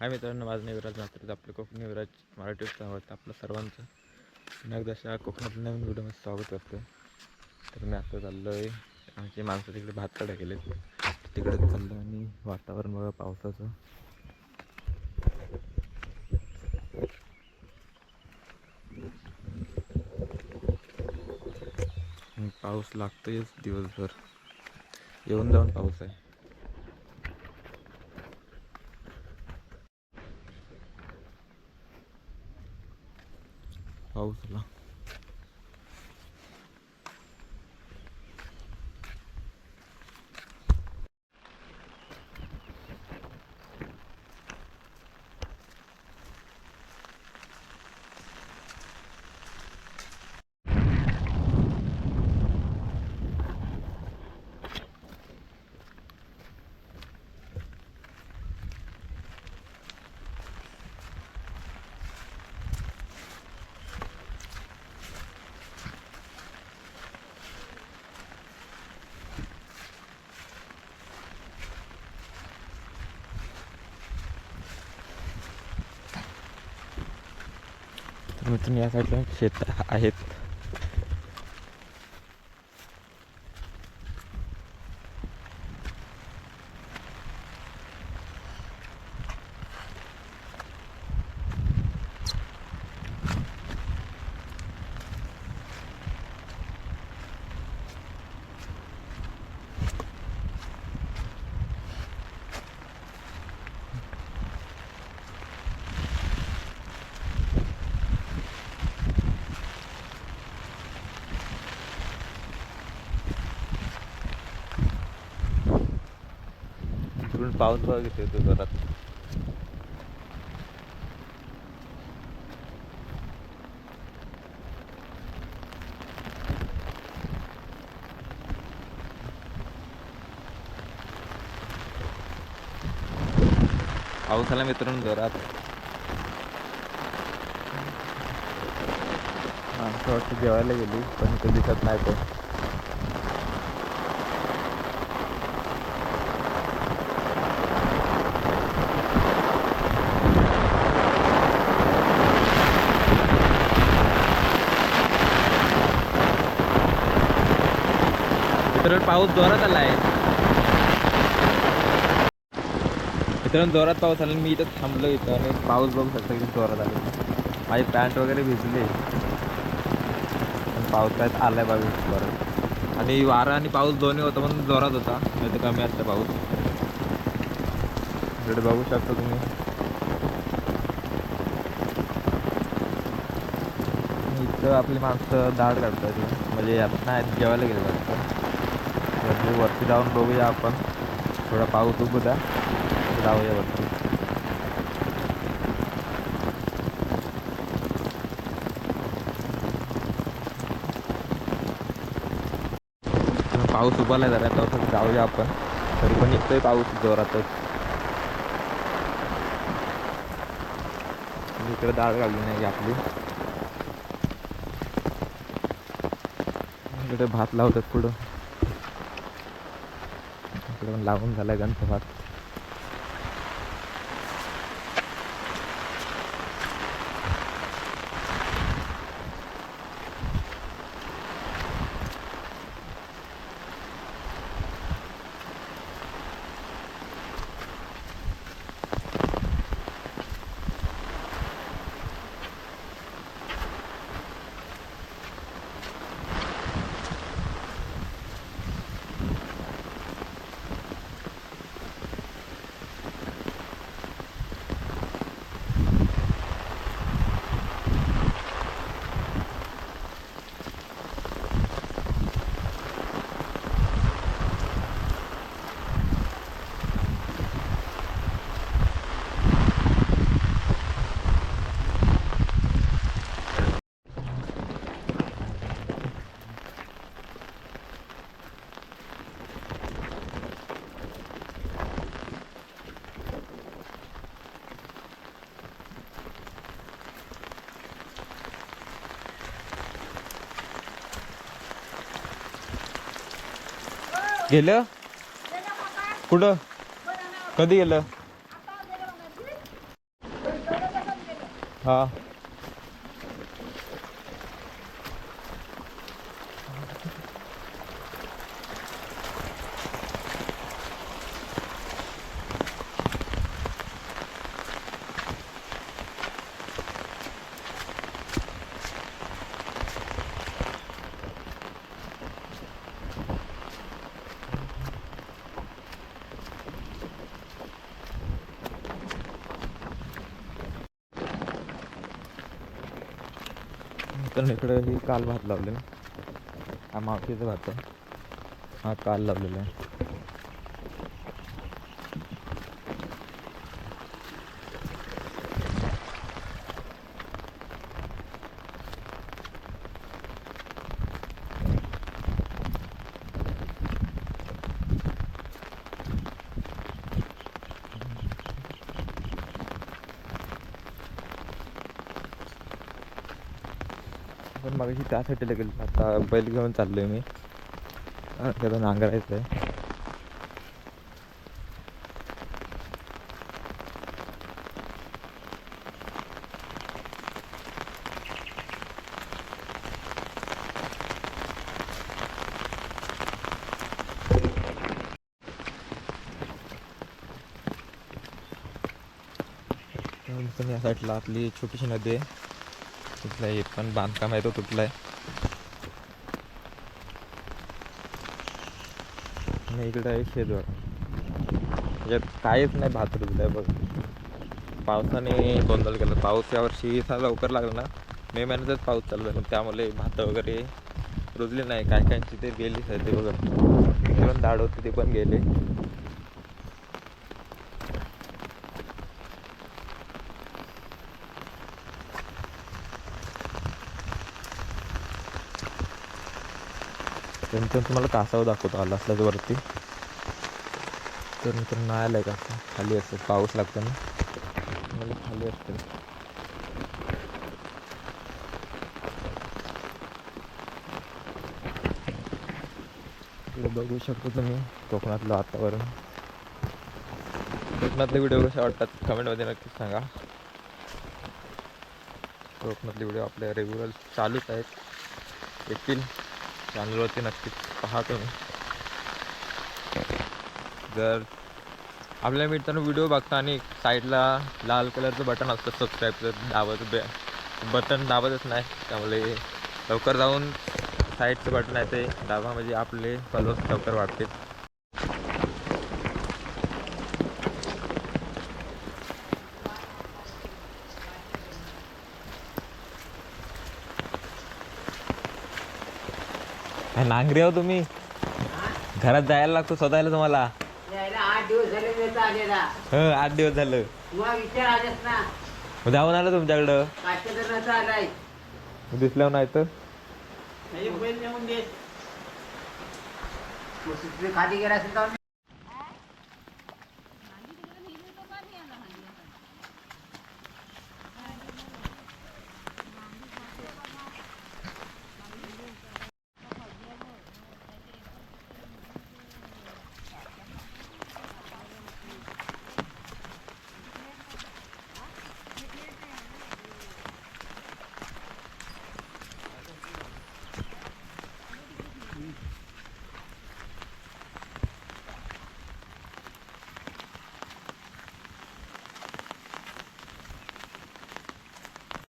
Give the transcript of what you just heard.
हाय मित्रांनो माझं निवराज मात्र आपलं कोकणी विराज मराठी आवडतं आपलं सर्वांचं. पुन्हा एकदा अशा कोकणातल्या नवीन व्हिडिओमध्ये स्वागत करतो तर मी आता चाललो आहे आमची माणसं तिकडे भात काढा गेले तिकडे चाललो आणि वातावरण बघा पावसाचं. पाऊस लागतोयच दिवसभर. येऊन जाऊन पाऊस आहे. पाऊस मित्रांनो या साईडला शेत आहेत. तिकडून पाऊस बघितले किती घरात जोरात. पाऊस आला मित्रांनो जोरात. माणसं वाटतं जेवायला गेली पण इथे दिसत नाही पण मित्रांनो पाऊस जोरात आला आहे. मित्रांनो जोरात पाऊस आला मी इथं थांबलो इथं आणि पाऊस बघू शकता की जोरात आले. माझी पॅन्ट वगैरे भिजली. पण आला आलाय बघा जोरात आणि वारा आणि पाऊस दोन्ही होता म्हणून जोरात होता. नाही तर कमी असतं पाऊस. इकडे बघू शकता तुम्ही. इथं आपली माणसं दाढ काढतात म्हणजे यात नाही जेवायला गेले वाटतं. म्हणजे वरती जाऊन बघूया आपण. थोडा पाऊस उभू द्या जाऊया वरती. पाऊस उभाला जरा तर जाऊया आपण. तरी पण निघतोय पाऊस जोरातच. इकडे डाळ घालली नाही आपली. इकडे भात लावतात पुढं. पण लावून झालाय गंत गेलं? कुठं? कधी गेलं? हा. तर इकडं ही काल भात लावले ना हा मावशीचा भात. आहे हा काल लावलेला आहे. मगाशी त्यासाठी लागेल. आता बैल घेऊन चाललोय मी. त्याला नांगरायचं आहे या साईडला आपली छोटीशी नदी आहे. तुटला हे पण बांधकाम आहे तो तुटला आहे आणि इकडं आहे शेजवळ म्हणजे त्याच्यात काहीच नाही भात रुजलं आहे बघ. पावसाने गोंधळ केला. पाऊस यावर्षी इथं लवकर लागला ना. मे महिन्यातच पाऊस चालू झाला. त्यामुळे भात वगैरे रुजले नाही. काय काहींची ते गेलीच आहे ते बघा पण दाड होते ते पण गेले. नंतर तुम्हाला कासाव दाखवतो. आला असला तर वरती. तर नंतर नाही आहे का? खाली असतं पाऊस लागतो ना. तुम्हाला खाली असतं. इकडे बघू शकतो तुम्ही कोकणातलं वातावरण. कोकणातले व्हिडिओ कसे वाटतात? कमेंटमध्ये नक्कीच सांगा. कोकणातले व्हिडिओ आपल्या रेग्युलर चालूच आहेत. येतील. चॅनलवरती नक्कीच पहा तुम्ही जर आपल्या मिळताना व्हिडिओ बघता आणि साईडला लाल कलरचं बटन असतं सबस्क्राईबचं दाबत बे बटन दाबतच नाही त्यामुळे लवकर जाऊन साईडचं बटन आहे ते दाबा म्हणजे आपले फॉलोअर्स लवकर वाढतील. काय नांगरी आहो तुम्ही. घरात जायला लागतो स्वतःला तुम्हाला. यायला आठ दिवस झाले मी इथं आलेला हं आठ दिवस झालं. मग विचार आलेस ना. मग जाऊन आलं तुमच्याकडं. आलाय दिसल्यावर नाही तर? बैल नेऊन दे. मग तिथे खाली गेला असेल तर